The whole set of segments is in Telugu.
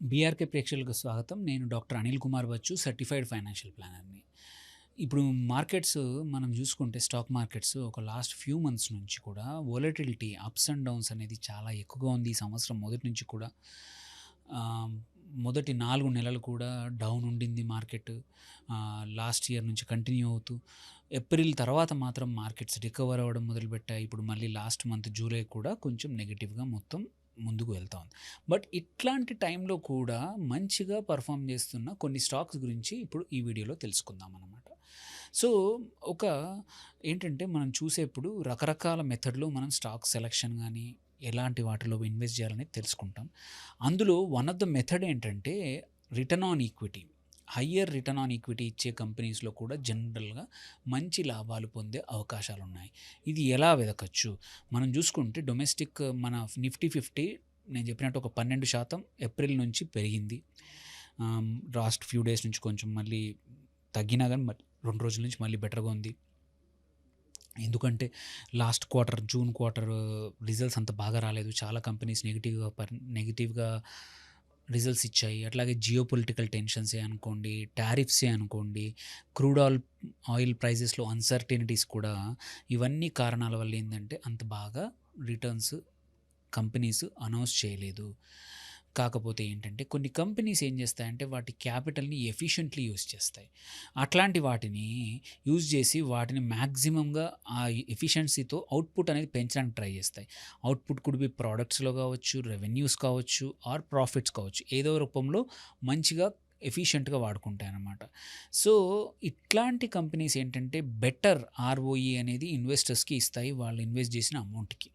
బీఆర్కే ప్రేక్షకులకు స్వాగతం. నేను doctor Anil Kumar Bachchu certified financial ప్లానర్ని. ఇప్పుడు మార్కెట్స్ మనం చూసుకుంటే స్టాక్ మార్కెట్స్ ఒక లాస్ట్ ఫ్యూ మంత్స్ నుంచి కూడా వోలటిలిటీ అప్స్ అండ్ డౌన్స్ అనేది చాలా ఎక్కువగా ఉంది ఈ సంవత్సరం మొదటి నుంచి కూడా. మొదటి నాలుగు నెలలు కూడా డౌన్ ఉండింది మార్కెట్. లాస్ట్ ఇయర్ నుంచి కంటిన్యూ అవుతూ ఏప్రిల్ తర్వాత మాత్రం మార్కెట్స్ రికవర్ అవ్వడం మొదలుపెట్టాయి. ఇప్పుడు మళ్ళీ లాస్ట్ మంత్ జూలై కూడా కొంచెం నెగిటివ్గా మొత్తం ముందుకు వెళ్తా ఉంది. బట్ ఇట్లాంటి టైంలో కూడా మంచిగా పర్ఫామ్ చేస్తున్న కొన్ని స్టాక్స్ గురించి ఇప్పుడు ఈ వీడియోలో తెలుసుకుందాం అనమాట సో ఒక ఏంటంటే మనం చూసేప్పుడు రకరకాల మెథడ్లో మనం స్టాక్ సెలక్షన్ కానీ ఎలాంటి వాటిలో ఇన్వెస్ట్ చేయాలనేది తెలుసుకుంటాం. అందులో వన్ ఆఫ్ ద మెథడ్ ఏంటంటే return on equity. Higher return on equity ఇచ్చే కంపెనీస్లో కూడా జనరల్గా మంచి లాభాలు పొందే అవకాశాలు ఉన్నాయి ఇది ఎలా వెదకచ్చు? మనం చూసుకుంటే డొమెస్టిక్ మన నిఫ్టీ ఫిఫ్టీ నేను చెప్పినట్టు ఒక పన్నెండు శాతం ఏప్రిల్ నుంచి పెరిగింది. లాస్ట్ ఫ్యూ డేస్ నుంచి కొంచెం మళ్ళీ తగ్గినా కానీ మరి రెండు రోజుల నుంచి మళ్ళీ బెటర్గా ఉంది. ఎందుకంటే last quarter June quarter results అంత బాగా రాలేదు. చాలా కంపెనీస్ నెగిటివ్గా పర్ నెగిటివ్గా రిజల్ట్స్ ఇచ్చాయి. అట్లాగే జియో పొలిటికల్ టెన్షన్సే అనుకోండి టారిఫ్సే అనుకోండి క్రూడ్ ఆయిల్ ఆయిల్ ప్రైజెస్లో అన్సర్టెనిటీస్ కూడా ఇవన్నీ కారణాల వల్ల ఏంటంటే అంత బాగా రిటర్న్స్ కంపెనీస్ అనౌన్స్ చేయలేదు. కాకపోతే ఏంటంటే కొన్ని కంపెనీస్ ఏం చేస్తాయంటే వాటి క్యాపిటల్ని ఎఫిషియెంట్లీ యూజ్ చేస్తాయి. అట్లాంటి వాటిని యూజ్ చేసి వాటిని మ్యాక్సిమంగా ఆ ఎఫిషియన్సీతో అవుట్పుట్ అనేది పెంచడానికి ట్రై చేస్తాయి. అవుట్పుట్ కుడ్ బి ప్రోడక్ట్స్లో కావచ్చు రెవెన్యూస్ కావచ్చు ఆర్ ప్రాఫిట్స్ కావచ్చు. ఏదో రూపంలో మంచిగా ఎఫిషియెంట్గా వాడుకుంటాయి అన్నమాట సో ఇట్లాంటి కంపెనీస్ ఏంటంటే బెటర్ ఆర్ఓఈ అనేది ఇన్వెస్టర్స్కి ఇస్తాయి వాళ్ళు ఇన్వెస్ట్ చేసిన అమౌంట్కి.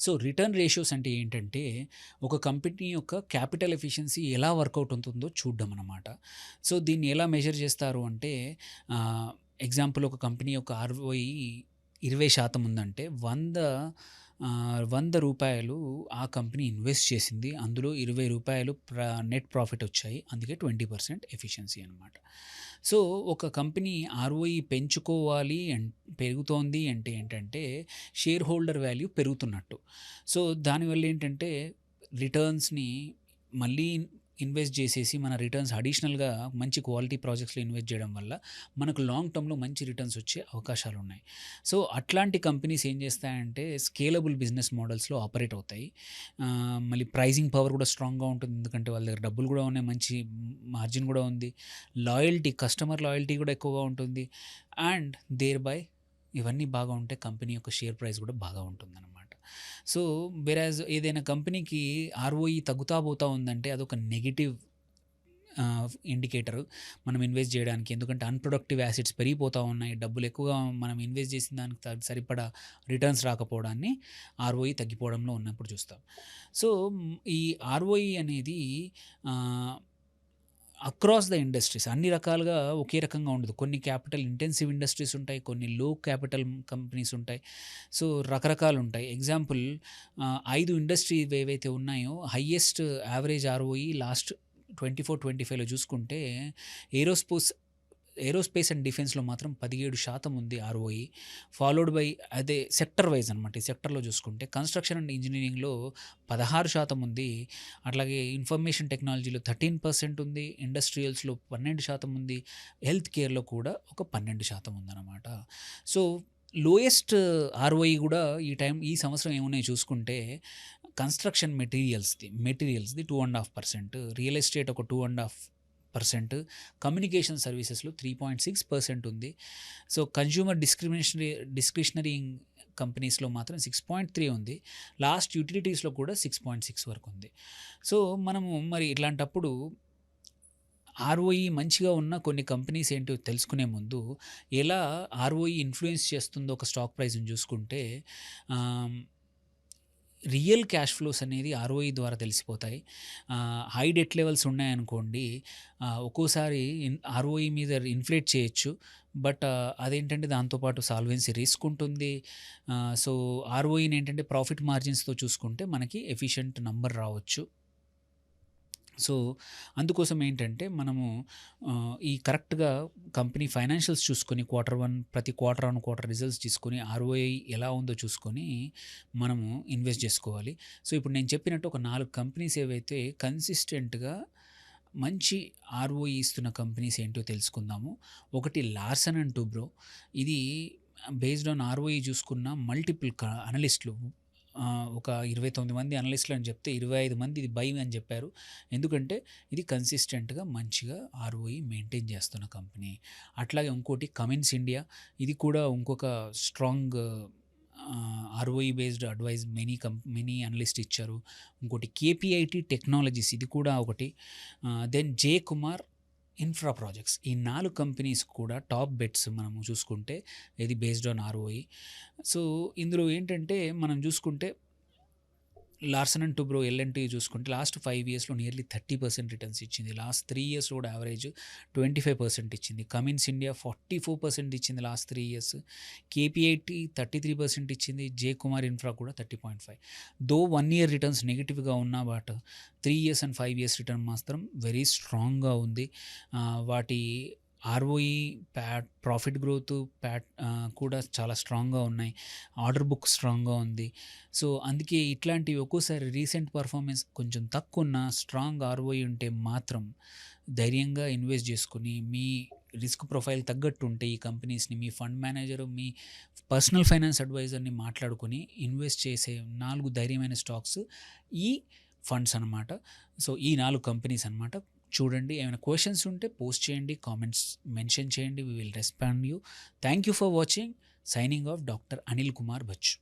సో రిటర్న్ రేషియోస్ అంటే ఏంటంటే ఒక కంపెనీ యొక్క క్యాపిటల్ ఎఫిషియన్సీ ఎలా వర్కౌట్ ఉంటుందో చూడడం అనమాట సో దీన్ని ఎలా మెజర్ చేస్తారు అంటే ఎగ్జాంపుల్ ఒక కంపెనీ యొక్క ఆర్ఓఈ ఇరవై శాతం ఉందంటే వంద వంద రూపాయలు ఆ కంపెనీ ఇన్వెస్ట్ చేసింది. అందులో ఇరవై రూపాయలు ప్రా నెట్ ప్రాఫిట్ వచ్చాయి. అందుకే ట్వంటీ పర్సెంట్ ఎఫిషియన్సీ అనమాట సో ఒక కంపెనీ ఆర్ఓఈ పెంచుకోవాలి పెరుగుతోంది అంటే ఏంటంటే షేర్ హోల్డర్ వాల్యూ పెరుగుతున్నట్టు. సో దానివల్ల ఏంటంటే రిటర్న్స్ని మళ్ళీ ఇన్వెస్ట్ చేసేసి మన రిటర్న్స్ అడిషనల్గా మంచి క్వాలిటీ ప్రాజెక్ట్స్లో ఇన్వెస్ట్ చేయడం వల్ల మనకు లాంగ్ టర్మ్లో మంచి రిటర్న్స్ వచ్చే అవకాశాలు ఉన్నాయి. సో అట్లాంటి కంపెనీస్ ఏం చేస్తాయంటే స్కేలబుల్ బిజినెస్ మోడల్స్లో ఆపరేట్ అవుతాయి. మళ్ళీ ప్రైజింగ్ పవర్ కూడా స్ట్రాంగ్గా ఉంటుంది. ఎందుకంటే వాళ్ళ దగ్గర డబ్బులు కూడా ఉన్నాయి. మంచి మార్జిన్ కూడా ఉంది. లాయల్టీ కస్టమర్ లాయల్టీ కూడా ఎక్కువగా ఉంటుంది. అండ్ దేర్ బై ఇవన్నీ బాగా ఉంటే కంపెనీ యొక్క షేర్ ప్రైస్ కూడా బాగా ఉంటుంది అనమాట సో వెరాజ్ ఏదైనా కంపెనీకి ఆర్ఓఈ తగ్గుతా పోతా ఉందంటే అదొక నెగిటివ్ ఇండికేటర్ మనం ఇన్వెస్ట్ చేయడానికి. ఎందుకంటే అన్ప్రొడక్టివ్ యాసిడ్స్ పెరిగిపోతూ ఉన్నాయి. డబ్బులు ఎక్కువగా మనం ఇన్వెస్ట్ చేసిన దానికి సరిపడా రిటర్న్స్ రాకపోవడాన్ని ఆర్ఓఈ తగ్గిపోవడంలో ఉన్నప్పుడు చూస్తాం. సో ఈ ఆర్ఓఈ అనేది అక్రాస్ ద ఇండస్ట్రీస్ అన్ని రకాలుగా ఒకే రకంగా ఉండదు. కొన్ని క్యాపిటల్ ఇంటెన్సివ్ ఇండస్ట్రీస్ ఉంటాయి కొన్ని లో క్యాపిటల్ కంపెనీస్ ఉంటాయి. సో రకరకాలు ఉంటాయి. ఎగ్జాంపుల్ ఐదు ఇండస్ట్రీ ఏవైతే ఉన్నాయో highest average ROE last twenty four twenty ఫైవ్లో చూసుకుంటే ఏరోస్పోస్ ఏరోస్పేస్ అండ్ డిఫెన్స్లో మాత్రం పదిహేడు శాతం ఉంది ఆర్ఓఈ. ఫాలోడ్ బై అదే సెక్టర్ వైజ్ అనమాట ఈ సెక్టర్లో చూసుకుంటే. కన్స్ట్రక్షన్ అండ్ ఇంజనీరింగ్లో పదహారు శాతం ఉంది. అట్లాగే ఇన్ఫర్మేషన్ టెక్నాలజీలో థర్టీన్ పర్సెంట్ ఉంది. ఇండస్ట్రియల్స్లో పన్నెండు శాతం ఉంది. హెల్త్ కేర్లో కూడా ఒక పన్నెండు శాతం ఉందన్నమాట. సో లోయెస్ట్ ఆర్ఓఈ కూడా ఈ టైం ఈ సంవత్సరం ఏమున్నాయి చూసుకుంటే కన్స్ట్రక్షన్ మెటీరియల్స్ది మెటీరియల్స్ది two and half percent. Real estate ఒక two and half percent. Communication సర్వీసెస్లో త్రీ పాయింట్ సిక్స్ పర్సెంట్ ఉంది. సో కన్జ్యూమర్ డిస్క్రిమినేషనరీ డిస్క్రిషనరీ కంపెనీస్లో మాత్రం సిక్స్ పాయింట్ త్రీ ఉంది. లాస్ట్ యూటిలిటీస్లో కూడా సిక్స్ పాయింట్ సిక్స్ వరకు ఉంది. సో మనము మరి ఇట్లాంటప్పుడు ఆర్ఓఈ మంచిగా ఉన్న కొన్ని కంపెనీస్ ఏంటో తెలుసుకునే ముందు ఎలా ఆర్ఓఈ ఇన్ఫ్లుయెన్స్ చేస్తుందో ఒక స్టాక్ ప్రైస్ని చూసుకుంటే రియల్ క్యాష్ ఫ్లోస్ అనేది ఆర్ఓఈ ద్వారా తెలిసిపోతాయి. హై డెట్ లెవెల్స్ ఉన్నాయనుకోండి ఒక్కోసారి ఆర్ఓఈ మీద ఇన్ఫ్లేట్ చేయొచ్చు. బట్ అదేంటంటే దాంతోపాటు సాల్వెన్సీ రిస్క్ ఉంటుంది. సో ఆర్ఓఈని ఏంటంటే ప్రాఫిట్ మార్జిన్స్తో చూసుకుంటే మనకి ఎఫిషియంట్ నంబర్ రావచ్చు. సో అందుకోసం ఏంటంటే మనము ఈ కరెక్ట్‌గా కంపెనీ ఫైనాన్షియల్స్ చూసుకొని క్వార్టర్ వన్ ప్రతి క్వార్టర్ వన్ క్వార్టర్ రిజల్ట్స్ తీసుకొని ఆర్ఓఐ ఎలా ఉందో చూసుకొని మనము ఇన్వెస్ట్ చేసుకోవాలి. సో, ఇప్పుడు నేను చెప్పినట్టు ఒక నాలుగు కంపెనీస్ ఏవైతే కన్సిస్టెంట్‌గా మంచి ఆర్ఓఈ ఇస్తున్న కంపెనీస్ ఏంటో తెలుసుకుందాము. ఒకటి లార్సన్ అండ్ టూబ్రో. ఇది బేస్డ్ ఆన్ ఆర్ఓఈ చూసుకున్న మల్టిపుల్ అనలిస్టులు. ఒక ఇరవై తొమ్మిది మంది అనలిస్టులు అని చెప్తే 25 మంది ఇది బై అని చెప్పారు. ఎందుకంటే ఇది కన్సిస్టెంట్‌గా మంచిగా ఆర్ఓఈ మెయింటైన్ చేస్తున్న కంపెనీ. అట్లాగే ఇంకోటి కమిన్స్ ఇండియా ఇది కూడా ఇంకొక strong ROE based advice many come many analyst ఇచ్చారు. ఇంకోటి కేపీఐటీ టెక్నాలజీస్ ఇది కూడా ఒకటి. Then J Kumar infra projects ఈ నాలుగు కంపెనీస్ కూడా టాప్ బెట్స్ మనము చూసుకుంటే ఇది బేస్డ్ ఆన్ ఆర్ఓఈ సో, ఇందులో ఏంటంటే మనం చూసుకుంటే లార్సన్ అండ్ టూబ్రో ఎల్ఎన్టీ చూసుకుంటే లాస్ట్ ఫైవ్ ఇయర్స్‌లో నియర్లీ 30% రిటర్న్స్ ఇచ్చింది. లాస్ట్ త్రీ ఇయర్స్ కూడా యావరేజ్ 25% ఇచ్చింది. కమిన్స్ ఇండియా 44% ఇచ్చింది లాస్ట్ త్రీ ఇయర్స్. కేపీఐటీ 33% ఇచ్చింది. జే కుమార్ ఇన్ఫ్రా కూడా 30.5 దో వన్ ఇయర్ రిటర్న్స్ నెగిటివ్గా ఉన్నా but three years and five years return మాత్రం వెరీ స్ట్రాంగ్‌గా ఉంది. వాటి ROE PAT profit growth, PAT కూడా చాలా స్ట్రాంగ్‌గా ఉన్నాయి. ఆర్డర్ బుక్ స్ట్రాంగ్‌గా ఉంది. సో, అందుకే ఇట్లాంటివి ఒక్కోసారి రీసెంట్ పర్ఫార్మెన్స్ కొంచెం తక్కువున్న స్ట్రాంగ్ ఆర్ఓఈ ఉంటే మాత్రం ధైర్యంగా ఇన్వెస్ట్ చేసుకుని మీ రిస్క్ ప్రొఫైల్ తగ్గట్టు ఉంటే ఈ కంపెనీస్‌ని మీ ఫండ్ మేనేజర్, మీ పర్సనల్ ఫైనాన్స్ అడ్వైజర్‌ని మాట్లాడుకొని ఇన్వెస్ట్ చేసే నాలుగు ధైర్యమైన స్టాక్స్ ఈ ఫండ్స్ అనమాట. సో, ఈ నాలుగు కంపెనీస్ అనమాట. చూడండి. ఏమైనా క్వశ్చన్స్ ఉంటే పోస్ట్ చేయండి. కామెంట్స్ మెన్షన్ చేయండి. We will respond you. Thank you for watching. Signing off doctor Anil Kumar Bachchu.